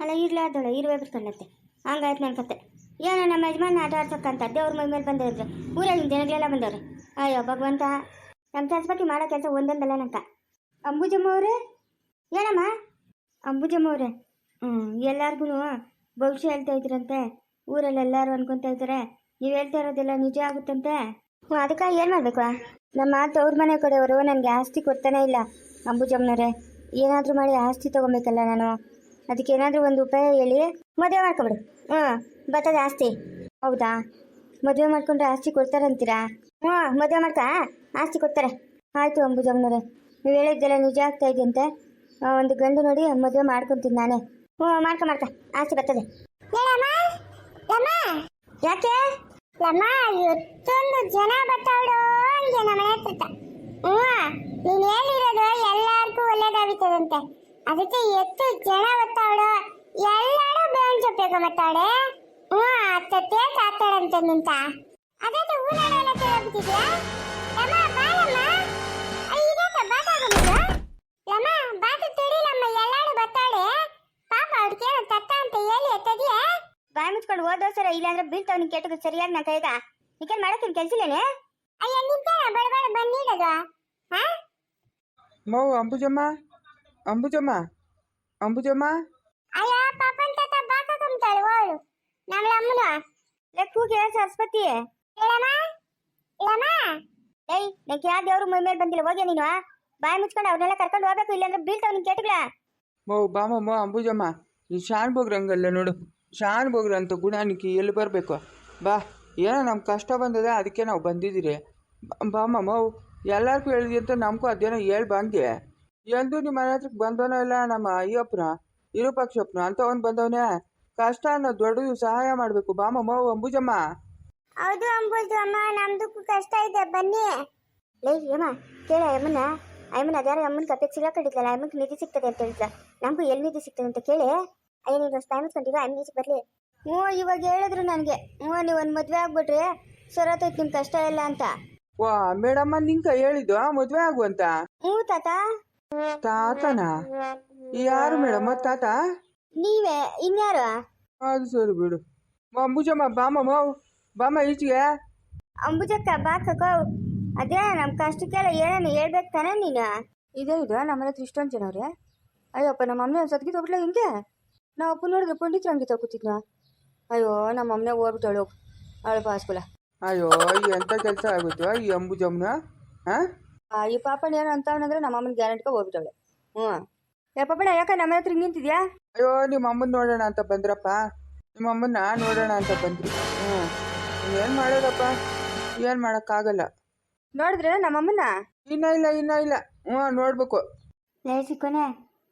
ಅಲ್ಲ ಇರ್ಲಾರ್ದಳು ಇರುವೆ ಬಿಟ್ಕೊಂಡತ್ತೆ ಹಂಗಾಯ್ತು ನನ್ನ ಕತೆ. ಏನೋ ನಮ್ಮ ಯಜಮಾನ ಆಟ ಆಡ್ಸಕ್ಕಂತ ದೇವ್ರ ಮೈ ಮೇಲೆ ಬಂದಿದ್ರು ಊರಾಗಿನ ಜನಗಳೆಲ್ಲ ಬಂದವ್ರೆ. ಅಯ್ಯೋ, ಭಗವಂತ. ನಮ್ಮ ಸರಸ್ವತಿ ಮಾಡೋ ಕೆಲಸ ಒಂದೊಂದಲ್ಲ ನಂಕ. ಅಂಬುಜಮ್ಮ ಅವರೇ? ಏನಮ್ಮ? ಅಂಬುಜಮ್ಮ ಅವರೇ. ಹ್ಞೂ ಎಲ್ಲರಿಗೂ ಭವಿಷ್ಯ ಹೇಳ್ತಾ ಇದ್ರಂತೆ. ಊರಲ್ಲಿ ಎಲ್ಲರೂ ಅನ್ಕೊತಾ ಇದ್ದಾರೆ ನೀವು ಹೇಳ್ತಾ ಇರೋದೆಲ್ಲ ನಿಜ ಆಗುತ್ತಂತೆ? ಹ್ಞೂ ಅದಕ್ಕೆ ಏನು ಮಾಡಬೇಕು ನಮ್ಮ ತವ್ರ ಮನೆ ಕಡೆಯವರು ನನಗೆ ಆಸ್ತಿ ಕೊಡ್ತಾನೆ ಇಲ್ಲ, ಅಂಬುಜಮ್ಮನವ್ರೆ. ಏನಾದರೂ ಮಾಡಿ ಆಸ್ತಿ ತೊಗೊಬೇಕಲ್ಲ ನಾನು? ಅದಕ್ಕೆ ಏನಾದರೂ ಒಂದು ಉಪಾಯ ಹೇಳಿ. ಮದುವೆ ಮಾಡ್ಕೊಬಿಡು. ಹ್ಞೂ, ಬರ್ತದೆ ಆಸ್ತಿ. ಹೌದಾ? ಮದುವೆ ಮಾಡ್ಕೊಂಡ್ರೆ ಆಸ್ತಿ ಕೊಡ್ತಾರಂತೀರಾ? ಹ್ಞೂ, ಮದುವೆ ಮಾಡ್ತಾ ಆಸ್ತಿ ಕೊಡ್ತಾರೆ. ಆಯಿತು ಅಂಬುಜಮ್ಮನವ್ರೆ ನೀವು ಹೇಳಿದ್ದೆಲ್ಲ ನಿಜ ಆಗ್ತಾ ಅಂತ. ಒಂದು ಗಂಡು ನೋಡಿ ಮದುವೆ ಮಾಡ್ಕೊತೀನಿ ನಾನೇ. ಹ್ಞೂ, ಮಾಡ್ಕೊ ಮಾಡ್ತಾ ಆಸ್ತಿ ಬರ್ತದೆ. ಯಾಕೆ? ಲಮ್ಮ ಜನ ಬರ್ತಾವಳು ನಮ್ಮ ಹ್ಞೂ, ನೀನು ಹೇಳಿರೋದು ಎಲ್ಲಾರ್ಗೂ ಒಳ್ಳೇದಾಗುತ್ತದಂತೆ ಅದಕ್ಕೆ ಎಷ್ಟು ಜನ ಬರ್ತಾವಳು ಎಲ್ಲಾರು ಬೇವಿನ ಸೊಪ್ಪೆ ಬರ್ತಾವಳೆ ಹ್ಞೂ ಅತ್ತೆ ಸಾಕ್ತಾಳಂತೆ ನಿಂತ ಅದೇ ಊರಲ್ಲೆಲ್ಲ ಕೇಳಬಿಟ್ಟಿದ್ಯಾ ಲಮ್ಮ ಬಾಳಮ್ಮ ಇದೇಕ ಬಾತಾಗಬಹುದು ಲಮ್ಮ ಬಾತ ತಿಳಿಲಮ್ಮ ಎಲ್ಲಾರು ಬರ್ತಾಳೆ ಪಾಪ ಅವ್ರಿಗೆ ತತ್ತ ಅಂತ ಹೇಳಿ ಎತ್ತದಿಯೇ ಬಾಯಿ ಮುಚ್ಕೊಂಡು ಓದೋ ಸರ ಇಲ್ಲಾಂದ್ರೆ ಬೀಳ್ತಾವ ನಿನ್ ಕೆಟ್ಟದ್ದು ಸರಿಯಾಗಿ ನಾ ಕೈಗ ಈಗೇನು ಮಾಡಕ್ಕೆ ಕೆಲಸಲೇನೆ ಅಯ್ಯ ನಿಂತಾರ ಬಡಬಡ ಬಂದಿಡೋದು ಹಾ ಮೌ ಅಂಬುಜಮ್ಮ ಅಂಬುಜಮ್ಮ ಅಂಬುಜಮ್ಮ. అయ్యా పాపం ತಾತ బాగా ಓಳು వాడు ಅಮ್ಮನ? ಲೆಕ್ಕೂಗೆ ಸರಸ್ವತಿ. ಏಯ್ ನಂಗೆ ಯಾವ ದೇವ್ರು ಮೈ ಮೇಲೆ ಬಂದಿಲ್ಲ ಹೋಗಿ ನೀನು? ಬಾಯಿ ಮುಚ್ಕೊಂಡು ಅವ್ರನ್ನೆಲ್ಲ ಕರ್ಕೊಂಡು ಹೋಗ್ಬೇಕು ಇಲ್ಲಾಂದ್ರೆ ಬೀಳ್ತಾವ ನಿನ್ ಕೆಟ್ಟಗಳ ಮೌ ಬಾಮ ಮೋ ಅಂಬುಜಮ್ಮ. ಈ ಶಾನ್ ಬೋಗ್ರಂಗಲ್ಲ ನೋಡು. ಶಾನ್ ಬೋಗ್ರ ಅಂತ ಗುಣ ನಿಕ್ಕಿ ಎಲ್ಲಿ ಬರಬೇಕು? ಬಾ ಏನೋ ನಮ್ಮ ಕಷ್ಟ ಬಂದದೆ ಅದಕ್ಕೆ ನಾವು ಬಂದಿದ್ದೀರಿ. ಬ- ಬಾಮ ಮೌ ಎಲ್ಲರಿಗೂ ಹೇಳಿದಿ ಅಂತ ನಮಗೂ ಅದೇನೋ ಹೇಳಿ ಬಂದೆ ಎಂದು ನಿಮ್ಮ ಮನೆ ಹತ್ರಕ್ಕೆ ಬಂದವನೋ ಇಲ್ಲ ನಮ್ಮ ಅಯ್ಯಪ್ಪನ ಇರುಪಕ್ಷಪ್ಪನ ಅಂಥವನು ಬಂದವನೇ? ಕಷ್ಟ ಅನ್ನೋ ದೊಡ್ಡದು ಸಹಾಯ ಮಾಡಬೇಕು. ಬಾಮ ಮೌ ಅಂಬುಜಮ್ಮ. ಹೌದು ಅಂಬುಜಮ್ಮ ನಮ್ದಕ್ಕೂ ಕಷ್ಟ ಇದೆ. ಬನ್ನಿ. ಲೇ ಯಮ್ಮ ಕೇಳ ಅಮ್ಮನ ಅಮ್ಮನ ಅದ್ಯಾರ ಅಮ್ಮನ ಕತೆ ಸಿಗಾಕೊಂಡಿದ್ಲಲ್ಲ ಅಮ್ಮನಿಗೆ ನಿಧಿ ಸಿಗ್ತದೆ ಅಂತ ಹೇಳಿದ್ಲ. ನಮಗೂ ಎಲ್ಲಿ ನಿಧಿ ಸಿಗ್ತದೆ ಅಂತ ಕೇಳಿ. ಅಯ್ಯ ನೀನು ಅಷ್ಟು ಟೈಮ್ ಇಸ್ಕೊಂಡಿವ ಅಮ್ಮ ಬರಲಿ. ಹ್ಞೂ ಇವಾಗ ಹೇಳಿದ್ರು ನನಗೆ. ಹ್ಞೂ ನೀವು ಒಂದು ಮದುವೆ ಆಗ್ಬಿಟ್ರೆ ಸೊರತೈತೆ ನಿಮ್ಮ ಕಷ್ಟ ಇಲ್ಲ ಅಂತ. ವಾ ಮೇಡಮ್ಮ ನಿಂಕ ಹೇಳಿದ್ದು ಮದುವೆ ಆಗುವಂತ ಹ್ಞೂ ತಾತ. ತಾತನ? ಯಾರು ಮೇಡಮ್? ತಾತ? ನೀವೇ? ಇನ್ಯಾರು? ಅದು ಸರಿ ಬಿಡು. ಅಂಬುಜಮ್ಮ ಬಾಮ ಮಾವು ಬಾಮ ಈಚೆಗೆ. ಅಂಬುಜಕ್ಕ ಬಾ ಕಕೋ ಅದೇ ನಮ್ಮ ಕಷ್ಟಕ್ಕೆಲ್ಲ ಏನೇನು ಹೇಳ್ಬೇಕು ತಾನೇ ನೀನು? ಇದೇ ಇದು ನಮ್ಮ ಮನೆ ಹತ್ರ ಇಷ್ಟೊಂದು ಜನ ಅವ್ರೆ. ಅಯ್ಯಪ್ಪ ನಮ್ಮ ಅಮ್ಮನೆ ಸದ್ಗಿ ಹೋಗ್ಬಿಟ್ಲ ಹಿಂಗೆ? ನಾವು ಅಪ್ಪ ನೋಡಿದ್ರೆ ಪಂಡಿತ್ ಹಂಗೆ ತಗೋತಿದ್ನ ಅಯ್ಯೋ ನಮ್ಮ ಅಮ್ಮನೆ ಹೋಗ್ಬಿಟ್ಟಳು ಅವಳು ಪಾಸ್ಕುಲ. ಅಯ್ಯೋ ಎಂತ ಕೆಲಸ ಆಗುತ್ತೆ ಈ ಅಂಬುಜಮ್ಮನ? ಹಾಂ? ಈ ಪಾಪಣ್ಣ ಏನೋ ಅಂತವನಂದ್ರೆ ನಮ್ಮ ಅಮ್ಮನ ಗ್ಯಾರಂಟಿಗೆ ಹೋಗ್ಬಿಟ್ಟವಳೆ. ಹ್ಞೂ. ಏ ಪಾಪಣ್ಣ ಯಾಕೆ ನಮ್ಮ ಹತ್ರ ಹಿಂಗೆ ನಿಂತಿದ್ಯಾ? ಅಯ್ಯೋ ನಿಮ್ಮ ಅಮ್ಮನ ನೋಡೋಣ ಅಂತ ಬಂದ್ರಪ್ಪ. ನಿಮ್ಮ ಅಮ್ಮನ್ನ ನೋಡೋಣ ಅಂತ ಬಂದ್ರಿ. ಹ್ಞೂ. ಏನು ಮಾಡೋದಪ್ಪ? ಏನು ಮಾಡೋಕ್ಕಾಗಲ್ಲ. ನೋಡಿದ್ರೆ ನಮ್ಮ ಅಮ್ಮನ ಇನ್ನ ಇಲ್ಲ ಇನ್ನ ಇಲ್ಲ. ಹ್ಞೂ ನೋಡ್ಬೇಕು. ಲೇ ಸಿಕ್ಕೋನೆ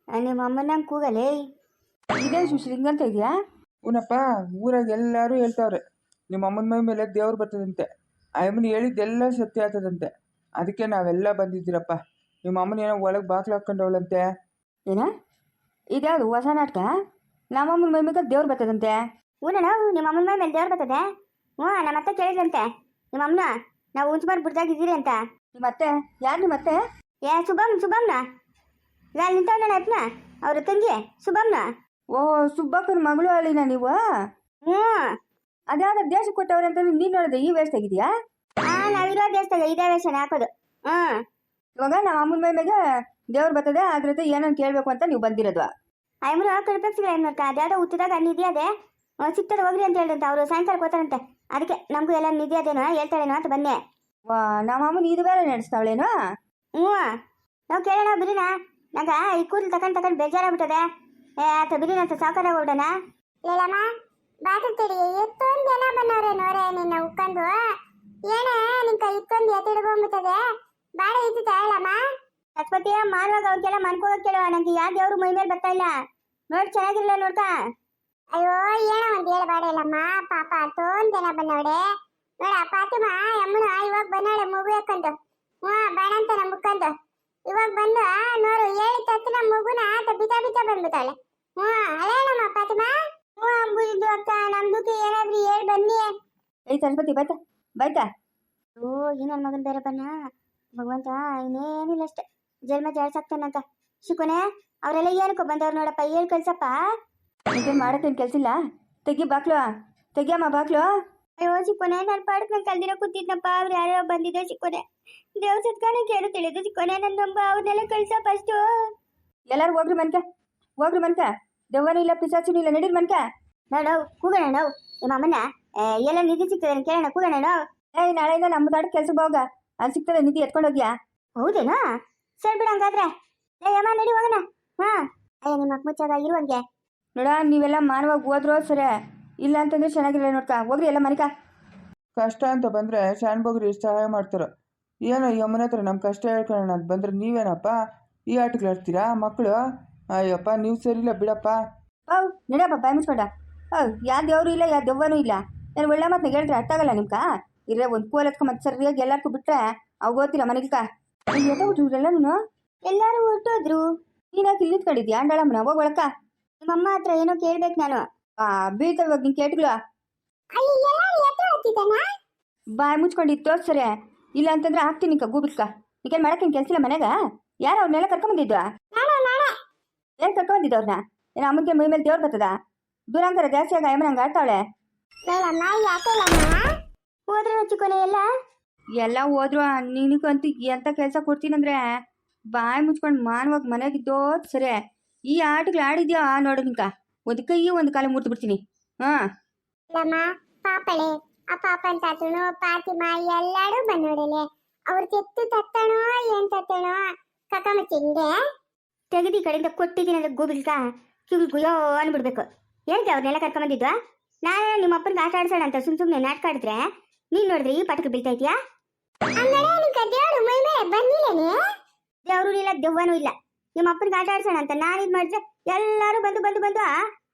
ನಿಮ್ಮ ಅಮ್ಮನಂಗೆ ಕೂಗಲೇ? ಇದೇ ಸುಶ್ರೀ ಹಿಂಗಂತ ಇದೆಯಾ? ಉನಪ್ಪ ಊರಾಗ ಎಲ್ಲರೂ ಹೇಳ್ತಾವ್ರೆ. ನಿಮ್ಮ ಅಮ್ಮನ ಮೈ ಮೇಲೆ ದೇವ್ರು ಬರ್ತದಂತೆ. ಆ ಅಮ್ಮನ ಹೇಳಿದ್ದೆಲ್ಲ ಸತ್ಯ ಆಗ್ತದಂತೆ. ಅದಕ್ಕೆ ನಾವೆಲ್ಲ ಬಂದಿದ್ದೀರಪ್ಪ. ನಿಮ್ಮ ಅಮ್ಮನ ಏನೋ ಒಳಗೆ ಬಾಕ್ಲು ಹಾಕ್ಕೊಂಡವಳಂತೆ. ಏನ? ಇದ್ಯಾವುದು ಹೊಸ ನಾಟಕ? ನಮ್ಮ ಅಮ್ಮನ ಮೈ ಮೇಲೆ ದೇವ್ರು ಬರ್ತದಂತೆ. ಊನ ನಿಮ್ಮ ಅಮ್ಮನ ಮೇಲೆ ದೇವ್ರು ಬರ್ತದೆ. ಹ್ಞೂ ನಮ್ಮ ಅತ್ತೆ ಕೇಳಿದ್ಲಂತೆ. ನಿಮ್ಮ ಅಮ್ಮನ ನಾವು ಉಂಚುಮಾರ್ ಬಿಡ್ದಾಗಿದ್ದೀರಿ ಅಂತ. ನಿಮ್ಮ ಅತ್ತೆ? ಯಾರು ನಿಮ್ಮ ಅತ್ತೆ? ಏ ಸುಬ್ಬಮ್ಮ ಸುಬ್ಬಮ್ಮನ ನಾನು ನಿಂತವನ ಅಪ್ಪನ ಅವ್ರ ತಂಗಿ ಸುಬ್ಬಮ್ಮನ ಓ ಸುಬ್ಬಕ್ಕನ ಮಗಳು ಅಳಿನ ನೀವು? ಹ್ಞೂ. ಅದ್ಯಾವ ದೇಶಕ್ಕೆ ಕೊಟ್ಟವ್ರೆ ಅಂತ ನೀನು ನೋಡಿದ್ರೆ ಈ ವೇಸ್ಟ್ ಆಗಿದೆಯಾ ನಾವಿರೋ ದೇಶದಾಗ ಇದೇ ವೇಷನ ಹಾಕೋದು. ಹ್ಞೂ ಇವಾಗ ನಮ್ಮ ಅಮ್ಮನ ಮೈ ಮೇಲೆ ದೇವ್ರು ಬರ್ತದೆ ಅದ್ರದ್ದು ಏನೋ ಕೇಳಬೇಕು ಅಂತ ನೀವು ಬಂದಿರೋದು. ಐಮರು ಕಲ್ಪಕ್ಸಿಲ್ಲ ಏನ್ಮಾಡ್ಕ ಅದ್ಯಾವುದೋ ಹುಟ್ಟಿದಾಗ ನಿಧಿ ಅದೇ? ಆ, ಹೋಗ್ರಿ ಅಂತ ಹೇಳಿದಂತೆ ಅವರು ಸಾಯಂಕಾಲ ಹೋಗ್ತಾರಂತೆ. ಅದಕ್ಕೆ ನಮಗೂ ಎಲ್ಲ ನಿಧಿ ಅದೇನೋ ಹೇಳ್ತಾಳೇನೋ ಅಂತ ಬನ್ನಿ. ವಾ ನಮ್ಮ ಅಮ್ಮನ ಇದು ಬೇರೆ ನಡೆಸ್ತಾವಳೇನೋ ಹ್ಞೂ. ನಾವು ಕೇಳೋಣ ಬಿರಿನ ನಂಗೆ ಈ ಕೂದಲು ತಕೊಂಡ್ ತಕೊಂಡ್ ಬೇಜಾರಾಗ್ಬಿಟ್ಟದೆ. ಏ ಆತ ಬಿರಿನ ಅಂತ ಸಾಕಾರ ಹೊರಡೋಣ ಹೇಳಮ್ಮ ಬಾತುತ್ತಿರಿ ಎಷ್ಟೊಂದು ಜನ ಬಂದವ್ರೆ ನೋರೆ ನಿನ್ನ ಉಕ್ಕಂಡು ಏನ, ನಿನ್ ಇತ್ತೊಂದು ಎತ್ತಿಡ್ಕೊಂಡ್ಬಿಟ್ಟದೆ ಬಾಳ ಇದ್ದಿತ್ತ ಹೇಳಮ್ಮ? ಸರಸ್ವತಿ ಮಾರುವಾಗ ಅವ್ರಿಗೆಲ್ಲ ಮನ್ಕೋಗಕ್ ಕೇಳುವ. ನಂಗೆ ಯಾವ ದೇವ್ರು ಮೈ ಮೇಲೆ ಬರ್ತಾ ಇಲ್ಲ. ನೋಡ್ ಚೆನ್ನಾಗಿಲ್ಲ ನೋಡ್ಕ. ಅಯ್ಯೋ, ಏನ ಒಂದ್ ಹೇಳ್ಬೇಡ ಇಲ್ಲಮ್ಮ ಪಾಪ ಅಷ್ಟೊಂದ್ ಜನ ಬಂದವಡೆ ನೋಡ ಫಾತಿಮ ಅಮ್ಮನ ಇವಾಗ ಬಂದಾಳೆ ಮಗು ಯಾಕಂದು? ಹ್ಞೂ ಬಾಣಂತ ನಮ್ಮ ಮುಕ್ಕಂದು ಇವಾಗ ಬಂದು, ನೋಡು ಹೇಳಿ ತಕ್ಷಣ ಮಗುನ ಬಿತ ಬಿತ ಬಂದ್ಬಿಟ್ಟಾಳೆ. ಹ್ಞೂ ಅಲ್ಲೇನಮ್ಮ ಫಾತಿಮ ಹ್ಞೂ ಅಂಬುದು ಅಕ್ಕ, ನಮ್ದುಕ್ಕೆ ಏನಾದ್ರೂ ಹೇಳ್ ಬನ್ನಿ. ಸರಸ್ವತಿ ಬಾಯ್ತಾ ಬಾಯ್ತಾ ಓ ಈ ನನ್ನ ಮಗನ್ ಬೇರೆ ಬನ್ನ ಭಗವಂತ ಇನ್ನೇನಿಲ್ಲ ಅಷ್ಟೆ. ಜನ್ಮ ಜಾಡ್ಸಾಕ್ತಾನಂತ ಶಿಕೋನೆ ಅವರೆಲ್ಲ ಏನಕ್ಕೋ ಬಂದವ್ರು ನೋಡಪ್ಪ ಏನ್ ಕಳ್ಸಪ್ಪ? ನಿಂಗೇನು ಮಾಡೋಕ್ಕೇನು ಕೆಲಸ ಇಲ್ಲ ತೆಗಿ ಬಾಕ್ಲು ತೆಗಿಯಮ್ಮ ಬಾಕ್ಲು. ಅಯ್ಯೋ ಚಿಕ್ಕೋನೆ ನಾನು ಪಾಡಕ್ ನಾನು ಕಲ್ದಿರೋ ಕೂತಿದ್ನಪ್ಪ. ಅವ್ರು ಯಾರೋ ಬಂದಿದ್ದೆ ಚಿಕ್ಕೋನೆ ದೇವ್ರ ಸತ್ಕಾನೆ ಕೇಳು ತಿಳಿದು ಚಿಕ್ಕೋನೆ ನನ್ನ ನಂಬ ಅವ್ರನ್ನೆಲ್ಲ ಕಳ್ಸ ಫಸ್ಟು ಎಲ್ಲರೂ ಹೋಗ್ರಿ ಮನ್ಕ. ಹೋಗ್ರಿ ಮನ್ಕ. ದೆವ್ವನೂ ಇಲ್ಲ ಪಿಸಾಚುನೂ ಇಲ್ಲ ನಡೀರಿ ಮನ್ಕ. ನಾವು ಕೂಗೋಣ ನಾವು ನಿಮ್ಮ ಅಮ್ಮನ ಎಲ್ಲ ನಿಧಿ ಸಿಗ್ತದೆ ಅಂತ ಕೇಳೋಣ ಕೂಡೋಣ ಏಯ್ ನಾಳೆಯಿಂದ ನಮ್ಮ ದಾಡ ಕೆಲಸ ಹೋಗ. ಅಲ್ಲಿ ಸಿಗ್ತದೆ ನಿಧಿ ಎತ್ಕೊಂಡು ಹೋಗ್ಯಾ? ಹೌದೇನಾ? ಸರಿ ಬಿಡ ಹಂಗಾದ್ರೆ. ಏ ಅಮ್ಮ ನಡಿ ಹೋಗೋಣ. ಹಾ. ಅಯ್ಯ ನಿಮ್ಮ ಅಕ್ಕ ಮುಚ್ಚಾಗ ಇರುವಂಗೆ. ನೋಡ ನೀವೆಲ್ಲ ಮಾನವಾಗಿ ಹೋದ್ರೋ ಸರಿ. ಇಲ್ಲ ಅಂತಂದ್ರೆ ಚೆನ್ನಾಗಿರಲ್ಲ ನೋಡ್ಕ. ಹೋಗ್ರಿ ಎಲ್ಲ ಮನಿಕ. ಕಷ್ಟ ಅಂತ ಬಂದ್ರೆ ಶಾನ್ಭೋಗ್ರಿ ಎಷ್ಟು ಸಹಾಯ ಮಾಡ್ತಾರ. ಏನೋ ಈ ಅಮ್ಮನ ಹತ್ರ ನಮ್ಮ ಕಷ್ಟ ಹೇಳ್ಕೊಳ್ಳೋಣ ಅಂತ ಬಂದ್ರೆ ನೀವೇನಪ್ಪ? ಈ ಆಟಗಳು ಆಡ್ತೀರಾ ಮಕ್ಕಳು? ಅಯ್ಯಪ್ಪ ನೀವು ಇಲ್ಲ ಬಿಡಪ್ಪ. How ನಡಪ್ಪ bye ಮುಚ್ಕೊಂಡ. ಹೌ ಯಾವ ದೇವ್ರು ಇಲ್ಲ ಯಾವ ದೆವ್ವನೂ ಇಲ್ಲ. ನಾನು ಒಳ್ಳೆ ಮತ್ತೆ ಹೇಳಿದ್ರೆ ಅರ್ಥ ಆಗಲ್ಲ ನಿಮ್ಕ ಇರೇ ಒಂದು ಕೋಲ್ ಮತ್ತೆ ಸರಿಯಾಗಿ ಎಲ್ಲರಿಗೂ ಬಿಟ್ರೆ ಅವು ಓದ್ತೀರ ಮನೆಗಿಲ್ಕ ಎತ್ತ ನೀನು? ಎಲ್ಲರೂ ಹೊರಟೋದ್ರು ನೀನಾಗಿ ಇಲ್ಲಿ ಕಡಿದ್ಯಾ ಅಂಡಳಮ್ಮನ? ಹೋಗ್ ಒಳಕ. ನಿಮ್ಮಮ್ಮ ಹತ್ರ ಏನೋ ಕೇಳ್ಬೇಕು ನಾನು. ಆ ಬೀಳ್ತವೆ ಇವಾಗ ನಿನ್ ಕೇಟ್ಗಳು. ಬಾಯ್ ಮುಚ್ಕೊಂಡಿದ್ದು ತೋರ್ಸರೆ ಇಲ್ಲ ಅಂತಂದ್ರೆ ಹಾಕ್ತೀನಿ ನಿಂಕ ಗೂಬಿಟ್ಕ ನಿಕೇನು ಮಾಡಕ್ಕೇನು ಕೆಲಸ ಇಲ್ಲ ಮನೆಗ ಯಾರು ಅವ್ರನ್ನೆಲ್ಲ ಏನ್ ಏನು ಕರ್ಕೊಂಬಂದಿದ್ದು ಅವ್ರನ್ನ ಏನು ಅಮ್ಮನಿಗೆ ಮೈ ಮೇಲೆ ದೇವ್ರು ಬರ್ತದ? ದೂರಾಂಕರ ಜಾಸ್ತಿ ಆಗ ಅಮ್ಮನಂಗೆ ಆಡ್ತಾವಳೆ ಹೇಳಮ್ಮ ಯಾಕಲ್ಲಮ್ಮ ಹೋದ್ರೆ ಚಿಕ್ಕೋನೆ ಎಲ್ಲ? ಎಲ್ಲ ಹೋದ್ರು ನಿನಗಂತೂ ಎಂಥ ಕೆಲಸ ಕೊಡ್ತೀನಂದ್ರೆ ಬಾಯಿ ಮುಚ್ಕೊಂಡು ಮಾನವಾಗಿ ಮನೆಗಿದ್ದೋ ಸರಿ. ಈ ಆಟಗಳು ಆಡಿದ್ಯಾ ನೋಡು ನಿಂಕ? ಒಂದು ಕೈ ಒಂದು ಕಾಲ ಮುರಿದು ಬಿಡ್ತೀನಿ. ಹಾಂ. ಲಮ್ಮ ಪಾಪಳೆ. ಆ ಪಾಪನ್ ತಾತನು ಪಾತಿಮ ಎಲ್ಲಾರು ಬಂದೋಡಲೆ ಅವ್ರ ಕೆತ್ತು ತತ್ತಣೋ ಏನ್ ತತ್ತಣೋ? ಕಕ್ಕಮ್ಮ ತಿಂದೆ ತೆಗೆದು ಕಡೆಯಿಂದ ಕೊಟ್ಟಿದ್ದೀನಿ ಅಂದ್ರೆ ಗೋಬಿಲ್ಕ ಕಿವಿ ಗುಯೋ ಅನ್ಬಿಡ್ಬೇಕು. ಏನಕ್ಕೆ ಅವ್ರನ್ನೆಲ್ಲ ಕರ್ಕೊಂಬಂದಿದ್ವಾ? ನಾನು ನಿಮ್ಮ ಅಪ್ಪನಿಗೆ ಆಟ ಆಡ್ಸೋಣ ಅಂತ ಸುಮ್ ಸುಮ್ಮನೆ ನಾಟಕ ಆಡಿದ್ರೆ ನೀನ್ ನೋಡಿದ್ರೆ ಈ ಪಾಠಕ್ಕೆ ಬೀಳ್ತಾ ಇದೆಯಾ ದೇವ್ರು ಇಲ್ಲ ದೆವ್ವನೂ ಇಲ್ಲ. ನಿಮ್ಮ ಅಪ್ಪನಿಗೆ ಆಟ ಆಡ್ಸೋಣ ಅಂತ ನಾನು ಇದ್ ಮಾಡಿದ್ರೆ ಎಲ್ಲರೂ ಬಂದು ಬಂದು ಬಂದು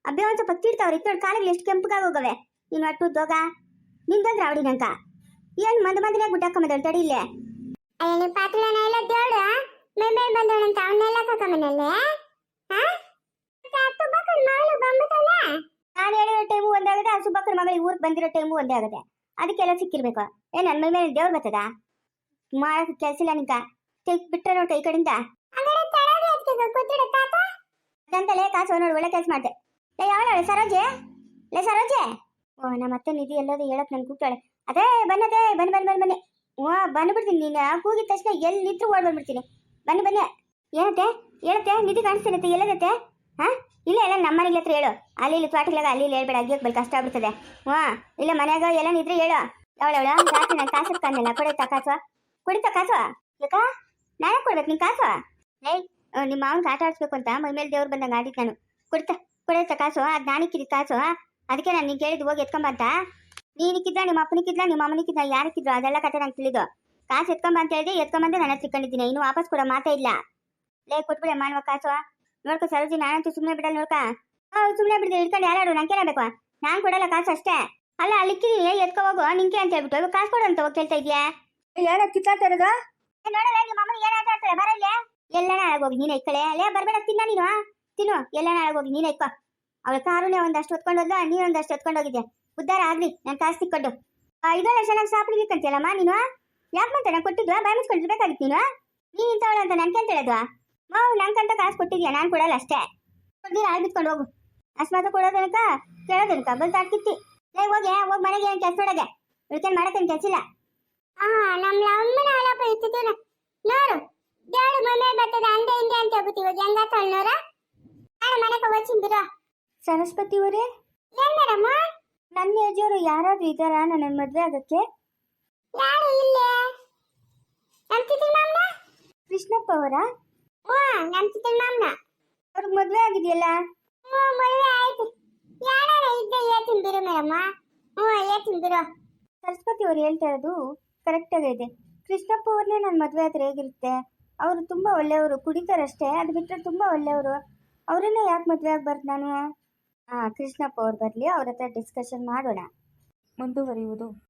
ಅಬ್ಬೆ ಒಂದು ಸ್ವಲ್ಪ ತಿಡ್ತಾವ್ರೆ. ಇತ್ತು ಕಾಲಿಗೆ ಎಷ್ಟು ಕೆಂಪಗಾಗಿ ಹೋಗವೆ ನೀನು ಅಟ್ಟು ದೋಗ. ನಿಂದಂದ್ರೆ ಅವಡಿ ನಂಕ ಏನು ಮಂದ ಮಂದನೇ ಗುಡ್ಡಾಕೊಂಬದಳು ತಡಿ ಇಲ್ಲೇ. ಅಯ್ಯ ನಿಮ್ ಪಾತ್ಲನ ಎಲ್ಲ ದೇವ್ರು ಬಂದೋಣಂತ ಅವನ್ನೆಲ್ಲ ಕಕ್ಕಮ್ಮನಲ್ಲೇ ಹಾ ಅತ್ತು ಬಕ್ಕಡ್ ಮಗಳು ಬಂಬತ್ತಲ್ಲ ನಾನು ಹೇಳಿರೋ ಟೈಮು ಒಂದಾಗದೆ ಆ ಸುಬ್ಬಕ್ಕನ ಮಗಳಿಗೆ ಊರಿಗೆ ಬಂದಿರೋ ಟೈಮು ಒಂದೇ ಆಗುತ್ತೆ. ಅದಕ್ಕೆಲ್ಲ ಸಿಕ್ಕಿರ್ಬೇಕು. ಏ ನನ್ನ ಮೈ ಮೇಲೆ ದೇವ್ರು ಬರ್ತದ ಮಾಡಕ್ ಕೆಲಸ ಇಲ್ಲ ನಿಂಕ ತೆಗ್ ಬಿಟ್ರೆ ನೋಡ್ಕ ಈ ಕಡೆಯಿಂದ. ಅದಂತಲೇ ಕಾಸು ನೋಡಿ, ಒಳ್ಳೆ ಕೆಲಸ ಮಾಡಿದೆ. ಲೇ, ಯಾವಳ ಸರೋಜೆ? ಲೇ, ಸರೋಜೆ? ಓ, ನಮ್ಮ ಅತ್ತೆ ನಿಧಿ ಎಲ್ಲೋದು ಹೇಳಕ್ ನನ್ ಕೂಗ್ತಾಳೆ. ಅದೇ ಬನ್ನದೆ ಬನ್ನಿ ಬನ್ನಿ ಬನ್ನಿ ಬನ್ನಿ. ಓ ಬಂದ್ಬಿಡ್ತೀನಿ ನೀನು. ಕೂಗಿದ ತಕ್ಷಣ ಎಲ್ಲಿ ನಿಂತ್ರು ಓಡ್ ಬಂದ್ಬಿಡ್ತೀನಿ. ಬನ್ನಿ ಬನ್ನಿ. ಏನತ್ತೆ? ಹೇಳತ್ತೆ ನಿಧಿ ಕಾಣಿಸ್ತೇನೆ ಎಲ್ಲದತ್ತೆ? ಹಾ? ಇಲ್ಲ ಎಲ್ಲ ನಮ್ಮ ಮನೆಗೆ ಹತ್ರ ಹೇಳು. ಅಲ್ಲಿ, ಇಲ್ಲಿ ತೋಟಗಳಾಗ ಅಲ್ಲಿ, ಇಲ್ಲಿ ಹೇಳ್ಬೇಡ ಅಗ್ಗಿ ಹೋಗ್ಬೇಕು ಕಷ್ಟ ಆಗ್ಬಿಡ್ತದೆ. ಹ್ಞೂ, ಇಲ್ಲ ಮನ್ಯಾಗ ಎಲ್ಲ ಇದ್ರೆ ಹೇಳು. ಅವಳವಳ ರಾತ್ರಿ ನಾನು ಕಾಸು ಕಾಣಲ್ಲ ಕೊಡಿತಾ ಕಾಸು? ಕುಡಿತಾ ಕಾಸು? ಯಾಕ? ನಾನೇ ಕೊಡ್ಬೇಕು ನಿನ್ ಕಾಸು? ಏಯ್ ನಿಮ್ಮ ಮಾವನ್ಗೆ ಆಟ ಆಡಿಸ್ಬೇಕು ಅಂತ ಮೈ ಮೇಲೆ ದೇವ್ರು ಬಂದಂಗೆ ಆಡಿದ್ ನಾನು. ಕೊಡ್ತಾ ಕೊಡೈತ ಕಾಸು? ಅದು ಕಿರಿ ಕಾಸು ಅದಕ್ಕೆ ನಾನು ನೀನು ಕೇಳಿದ್ದು ಹೋಗಿ ಎತ್ಕೊಂಬಂತ ನೀನಿಕ್ಕಿದ್ದ, ನಿಮ್ಮ ಅಪ್ಪನಿಕ್ಕಿದ್ದ, ನಿಮ್ಮ ಅಮ್ಮನಿಕ್ಕಿದ್ದ ಯಾರಕ್ಕಿದ್ರು ಅದೆಲ್ಲ ಕತೆ ನಂಗೆ ತಿಳಿದು. ಕಾಸು ಎತ್ಕೊಂಬ ಅಂತ ಹೇಳಿದೆ ಎತ್ಕೊಂಬಂದೆ ನಾನು ಹತ್ರ ಇನ್ನು ವಾಪಸ್ ಕೊಡೋ ಮಾತೇ ಇಲ್ಲ. ಲೇ, ಕೊಟ್ಬಿಡೆ ಮಾನವ ಕಾಸು. ನೋಡ್ಕೊ ಸರೋಜಿ ನಾನಂತೂ ಸುಮ್ಮನೆ ಬಿಡಲ್ಲ ನೋಡ್ಕ. ಸುಮ್ಮನೆ ಬಿಡ್ತೀನಿ ಇಟ್ಕೊಂಡು ಯಾರು ನಂಗೆ ಬೇಕು ನಾನು ಕೊಡಲ್ಲ ಕಾಸು ಅಷ್ಟೇ. ಅಲ್ಲ ಅಲ್ಲಿಕ್ಕಿದೀನಿ ಎತ್ಕೊ ಹೋಗೋ ನಿಂಗೆ ಅಂತ ಹೇಳ್ಬಿಟ್ಟು. ಇವಾಗ ಕಾಸು ಕೊಡು ಅಂತ ಹೋಗಿ ಕೇಳ್ತಾ ಇದೆಯಾ? ಏನಕ್ಕೆ ಕಿತ್ತಾಡ್ತಾ ಇರೋದು? ನೋಡಲ್ಲ ನಿಮ್ಮ ಮಮ್ಮನ ಏನು ಆಟ ಆಡ್ತಾರೆ? ಬರ ಇಲ್ಲೇ? ಎಲ್ಲನ ಹೋಗಿ ನೀನು ಇಕ್ಕಳೆ ಅಲ್ಲೇ ಬರಬೇಡ ತಿನ್ನ ನೀನು. ತಿನ್ನು. ಎಲ್ಲನ ಹೋಗಿ ನೀನು ಇಕ್ಕೋ. ಅವಳ ಕಾರುನೇ ಒಂದಷ್ಟು ಹೊತ್ಕೊಂಡು ಹೋದ್ಲ ನೀನು ಒಂದಷ್ಟು ಹೊತ್ಕೊಂಡು ಹೋಗಿದ್ದೆ ಉದ್ದಾರ ಆಗ್ಲಿ ನಾನು ಕಾಸು ತಿಕ್ಕೊಂಡು. ಇದೆಲ್ಲ ಚೆನ್ನಾಗಿ ಸಾಪಿಡ್ಬೇಕಂತೀಯಲ್ಲಮ್ಮ ನೀನು? ಯಾಕೆ ನಾನು ಕೊಟ್ಟಿದ್ವಾ? ಬಾಯ್ ಮುಚ್ಕೊಂಡಿರ್ಬೇಕಾಗಿತ್ತು ನೀನು? ನೀನು ಇಂಥವಳು ಅಂತ ನನ್ಗೆ ಅಂತ ಹೇಳಿದ್ವಾ ಮಾವು ಸಂತ ಕಾಸು ಕೊಟ್ಟಿದ್ಯಾ? ನಾನು ಕೊಡಲ್ಲ ಅಷ್ಟೇ. ಕೊಡ್ದಿರ ಆಳ್ ಬಿತ್ಕೊಂಡು ಹೋಗು. ಅಸ್ಮಾತ ಕೊಡೋದನಕ ಕೇಳೋದನಕ? ಬಂದು ತಾಟ್ಕಿತ್ತಿ. ಲೈ ಹೋಗಿ ಹೋಗಿ ಮನೆಗೆ ಏನು ಕೆಲಸ ನೋಡಗೆ ಉಳ್ಕೊಂಡು ಮಾಡಕ್ಕೇನು ಕೆಲಸ ಇಲ್ಲ? ಆ ನಮ್ಮ ಅಮ್ಮನ ಹಾಳಪ್ಪ ಇತ್ತಿದ್ದೇನೆ ನೋಡು ದೇವ್ರು ಮನೆ ಬರ್ತದೆ ಅಂದೆ ಹಿಂದೆ ಅಂತ ಇವಾಗ ಹೆಂಗ ತಳ್ನೋರ ನಾನು ಮನೆಗೆ ಹೋಗ್ಚಿಂದಿರ ಸರಸ್ವತಿ ಅವರೇ? ಏನ್ ಮೇಡಮ್? ನನ್ನ ಏಜವರು ಯಾರಾದ್ರೂ ಇದ್ದಾರಾ ನನ್ನ ಮದುವೆ ಆಗಕ್ಕೆ? ಯಾರು ಇಲ್ಲೇ? ಕೃಷ್ಣಪ್ಪ ಅವರ? ಹ್ಞೂ ನಮ್ ಚಿತ್ರ ಮಾಮ್ನ. ಅವ್ರಿಗೆ ಮದುವೆ ಆಗಿದೆಯಲ್ಲ? ಹ್ಞೂ ಮದುವೆ ಆಯ್ತು. ಯಾರು ಇದ್ದೆ ಏತಿನ್ ಬಿರು ಮೇಡಮ್ ಹ್ಞೂ ಏತಿನ್ ಬಿರು ಸರಸ್ವತಿ ಅವ್ರು ಹೇಳ್ತಾ ಇರೋದು ಕರೆಕ್ಟಾಗಿ ಇದೆ. ಕೃಷ್ಣಪ್ಪ ಅವ್ರನ್ನೇ ನನ್ನ ಮದುವೆ ಆದ್ರೆ ಹೇಗಿರುತ್ತೆ? ಅವರು ತುಂಬ ಒಳ್ಳೆಯವರು ಕುಡಿತಾರಷ್ಟೇ ಅದು ಬಿಟ್ಟರೆ ತುಂಬ ಒಳ್ಳೆಯವರು. ಅವರನ್ನೇ ಯಾಕೆ ಮದುವೆ ಆಗ್ಬಾರ್ದು ನಾನು? ಹಾಂ ಕೃಷ್ಣಪ್ಪ ಅವ್ರು ಬರಲಿ ಅವ್ರ ಹತ್ರ ಡಿಸ್ಕಷನ್ ಮಾಡೋಣ. ಮುಂದುವರಿಯುವುದು.